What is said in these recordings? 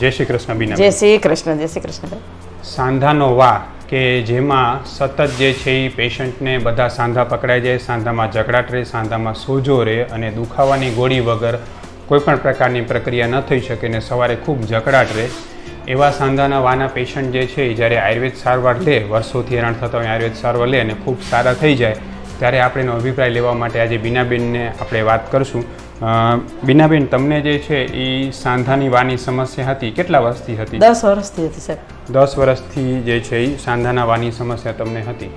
જય શ્રી કૃષ્ણ બીના જય શ્રી કૃષ્ણ જય શ્રી કૃષ્ણ સાંધાનો વા કે જેમાં સતત જે છે એ પેશન્ટને બધા સાંધા પકડાઈ જાય સાંધામાં જકડાટ રહે સાંધામાં સોજો રહે અને દુખાવાની ગોળી વગર કોઈપણ પ્રકારની પ્રક્રિયા ન થઈ શકે ને સવારે ખૂબ જકડાટ રહે એવા સાંધાના વાના પેશન્ટ જે છે એ જ્યારે આયુર્વેદ સારવાર લે વર્ષોથી હેરાન થતા હોય આયુર્વેદ સારવાર લે અને ખૂબ સારા થઈ જાય ત્યારે આપણે એનો અભિપ્રાય લેવા માટે આજે બીનાબેનને આપણે વાત કરશું. બીનાબેન તમને જે છે એ સાંધાની વાની સમસ્યા હતી? કેટલા વર્ષથી હતી? દસ વર્ષથી હતી સાહેબ. દસ વર્ષથી જે છે એ સાંધાના વાની સમસ્યા તમને હતી.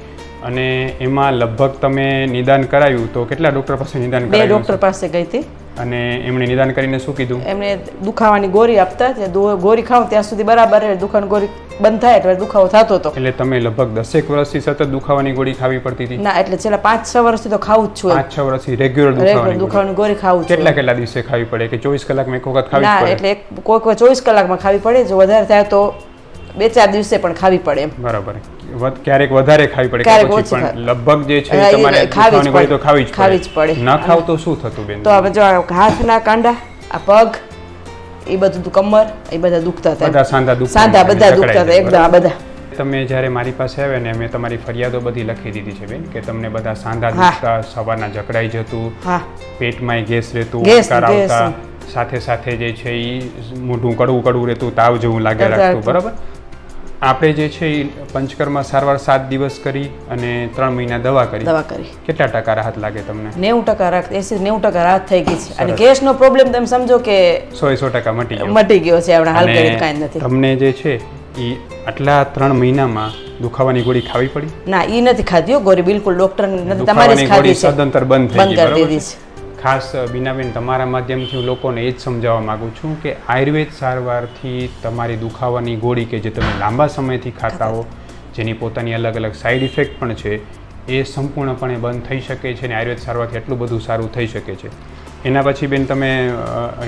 અને એમાં લગભગ તમે નિદાન કરાયું તો કેટલા ડૉક્ટર પાસે નિદાન બે ડૉક્ટર પાસે ગઈ હતી. અને એમણે નિદાન કરીને શું કીધું? એમણે દુખાવાની ગોળી આપતા ગોળી ખાવ ત્યાં સુધી બરાબર દુખાવાની ગોળી બંધ થાય એટલે દુખાવો થતો હતો. એટલે તમે લગભગ દસેક વર્ષથી સતત દુખાવાની ગોળી ખાવી પડતી હતી? ના એટલે છેલ્લા પાંચ છ વર્ષથી તો ખાવું જ છું. પાંચ છ વર્ષથી રેગ્યુલર દુખાવાની ગોળી. ખાવું છું કેટલા કેટલા દિવસે ખાવી પડે કે ચોવીસ કલાકમાં એક વખત ખાવી પડે? એટલે કોઈક કોઈ કોઈ ચોવીસ કલાકમાં ખાવી પડે જો વધારે થાય તો બે ચાર દિવસે પણ ખાવી પડે એમ. બરાબર. ક્યારેક વધારે ખાવી પડે ક્યારેક ઓછી પણ લગભગ જે છે તમારે ખાવાની હોય તો ખાવી જ ખાવી જ પડે. ન ખાવ તો શું થતું બેન? તો હવે જો હાથના કાંડા આ પગ એ બધું કમર એ બધા દુખતા હતા બધા સાંધા દુખતા સાંધા બધા દુખતા હતા એકદમ આ બધા તમે જ્યારે મારી પાસે આવ્યા ને મેં તમારી ફરિયાદો બધી લખી દીધી છે બેન કે તમને બધા સાંધા દુખતા સવારના જકડાઈ જતું પેટમાં ગેસ રહેતું ગેસ, આવતા સાથે સાથે જે છે એ મોઢું કડવું કડવું રહેતું તાવ જેવું લાગે રાખતું. બરાબર? આપણે જે છે એ પંચકર્મ સારવાર સાત દિવસ કરી અને ત્રણ મહિના દવા કરી. દવા કરી. કેટલા ટકા રાહત લાગે તમને? નેવું ટકા રાહત એસી નેવું ટકા રાહત થઈ ગઈ છે. અને. ગેસનો પ્રોબ્લેમ તમે સમજો કે સો સો ટકા મટી ગયો. મટી ગયો છે આપણે હાલ કરી કાંઈ નથી. તમને જે છે એ આટલા ત્રણ મહિનામાં દુખાવાની ગોળી ખાવી પડી? ના એ નથી ખાધી ગોળી બિલકુલ ડોક્ટર જ ખાધી છે. સદંતર બંધ થઈ ગઈ બરાબર? ખાસ બીનાબેન તમારા માધ્યમથી હું લોકોને એ જ સમજાવવા માગું છું કે આયુર્વેદ સારવારથી તમારી દુખાવાની ગોળી કે જે તમે લાંબા સમયથી ખાતા હો જેની પોતાની અલગ અલગ સાઈડ ઇફેક્ટ પણ છે એ સંપૂર્ણપણે બંધ થઈ શકે છે અને આયુર્વેદ સારવારથી એટલું બધું સારું થઈ શકે છે. એના પછી બેન તમે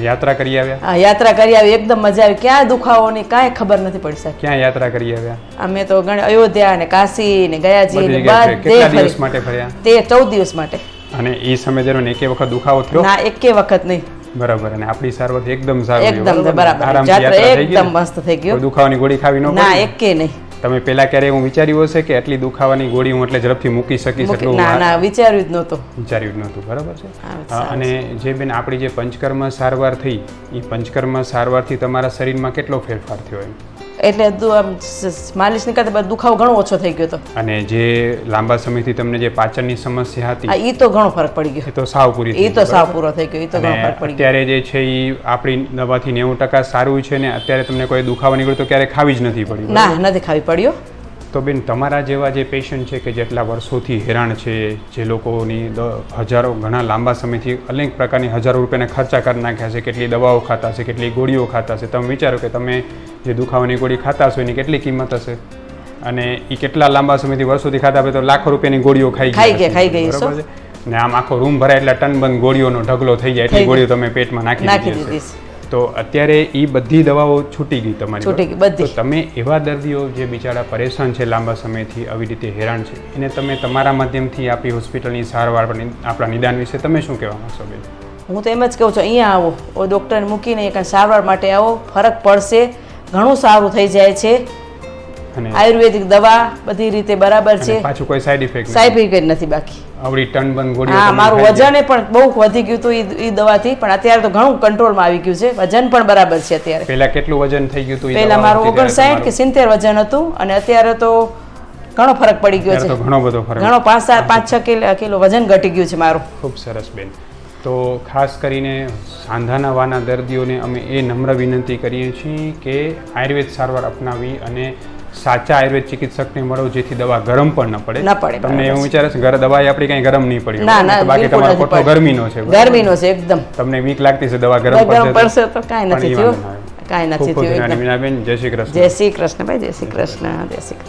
યાત્રા કરી આવ્યા? હા યાત્રા કરી આવી. એકદમ મજા આવી. ક્યાં દુખાવોની કાંઈ ખબર નથી પડી સાહેબ ક્યાં યાત્રા કરી આવ્યા? અમે તો ઘણી અયોધ્યા ને કાશી ને ગયાજી ને બધે કેટલા દિવસ માટે ફર્યા? તે ચૌદ દિવસ માટે. અને એ સમય દરમિયાન એકે વખત દુખાવો થયો? ના એકે વખત નહીં. બરાબર અને આપણી સારવાર એકદમ સારું એકદમ બરાબર એકદમ મસ્ત થઈ ગયો દુખાવાની ગોળી ખાવી ન ના એકે નહીં. તમે પેલા ક્યારે એવું વિચાર્યું હશે કે આટલી દુખાવાની ગોળી હું એટલે ઝડપથી મૂકી શકીશ એટલું ના ના વિચાર્યું જ નહોતું. વિચાર્યું જ નહોતું બરાબર છે? અને જે બેન આપણી જે પંચકર્મ સારવાર થઈ એ પંચકર્મ સારવારથી તમારા શરીરમાં કેટલો ફેરફાર થયો એમ? એટલે માલિશ કરતા દુખાવો ઘણો ઓછો થઈ ગયો હતો અને જે લાંબા સમયથી તમને જે પાચનની સમસ્યા હતી એ તો ઘણો ફરક પડી ગયો. એ તો સાવ પૂરી એ તો સાવ પૂરો થઈ ગયો એ તો ઘણો ફરક પડી ગયો. અત્યારે જે છે એ આપણી દવાથી નેવું ટકા સારું છે ને અત્યારે તમને કોઈ દુખાવો નીકળ્યો તો ક્યારે ખાવી જ નથી પડી ના નથી ખાવી પડ્યો તો બેન તમારા જેવા જે પેશન્ટ છે કે જેટલા વર્ષોથી હેરાન છે જે લોકોની હજારો ઘણા લાંબા સમયથી અનેક પ્રકારની હજારો રૂપિયાના ખર્ચા કરી નાખ્યા છે કેટલી દવાઓ ખાતા છે કેટલી ગોળીઓ ખાતા છે તમે વિચારો કે તમે જે દુખાવાની ગોળી ખાતા હશો એની કેટલી કિંમત હશે? અને એ કેટલા લાંબા સમયથી વર્ષોથી ખાતા હોય તો લાખો રૂપિયાની ગોળીઓ ખાઈ ખાઈ હશે. ખાઈ ગઈ બરાબર છે? ને આમ આખો રૂમ ભરાય એટલે ટન બંધ ગોળીઓનો ઢગલો થઈ જાય એટલી ગોળીઓ તમે પેટમાં નાખી નાખી દીધી તો અત્યારે એ બધી દવાઓ છૂટી ગઈ તમારી છૂટી ગઈ, બધી. તમે એવા દર્દીઓ જે બિચારા પરેશાન છે લાંબા સમયથી આવી રીતે હેરાન છે એને તમે તમારા માધ્યમથી આપી હોસ્પિટલની સારવાર પણ આપણા નિદાન વિશે તમે શું કહેવા માંગશો બેન? હું તો એમ જ કહું છું અહીંયા આવો ઓ ડૉક્ટરને મૂકીને કાંઈ સારવાર માટે આવો ફરક પડશે. ઘણું સારું થઈ જાય છે. આયુર્વેદિક દવા બધી રીતે બરાબર છે. પાછું કોઈ સાઈડ ઇફેક્ટ સાઈડ ઇફેક્ટ નથી બાકી. આવડી ટન બન ગોળી હા મારું. વજન પણ બહુ વધી ગયું હતું ઈ દવાથી પણ અત્યારે તો ઘણું કંટ્રોલમાં આવી ગયું છે. વજન પણ બરાબર છે અત્યારે. પહેલા કેટલું વજન થઈ ગયું હતું એ પહેલા મારું ઓગણસાઠ કે? સિત્તેર વજન હતું અને અત્યારે તો ઘણો ફરક પડી ગયો છે. ઘણો બધો ફરક. ઘણો પાંચ પાંચ છ કિલો વજન ઘટી ગયું છે મારું. ખૂબ સરસ બેન. તો ખાસ કરીને સાંધાના વાના દર્દીઓને અમે એ નમ્ર વિનંતી કરીએ છીએ કે આયુર્વેદ સારવાર અપનાવી અને સાચા આયુર્વેદ ચિકિત્સકને મળો જેથી દવા ગરમ પણ ન પડે. ન પડે, તમને એવું વિચારે છે ઘર દવા આપણી કઈ ગરમ નહીં પડી ના ના બાકી તમારો કોઠો ગરમીનો છે ગરમીનો છે એકદમ. તમને વીક લાગતી છે દવા ગરમ પડશે તો કાંઈ નથી થયું. કાંઈ નથી થયું જય શ્રી કૃષ્ણ. જય શ્રી કૃષ્ણ ભાઈ જય શ્રી કૃષ્ણ જય શ્રી કૃષ્ણ.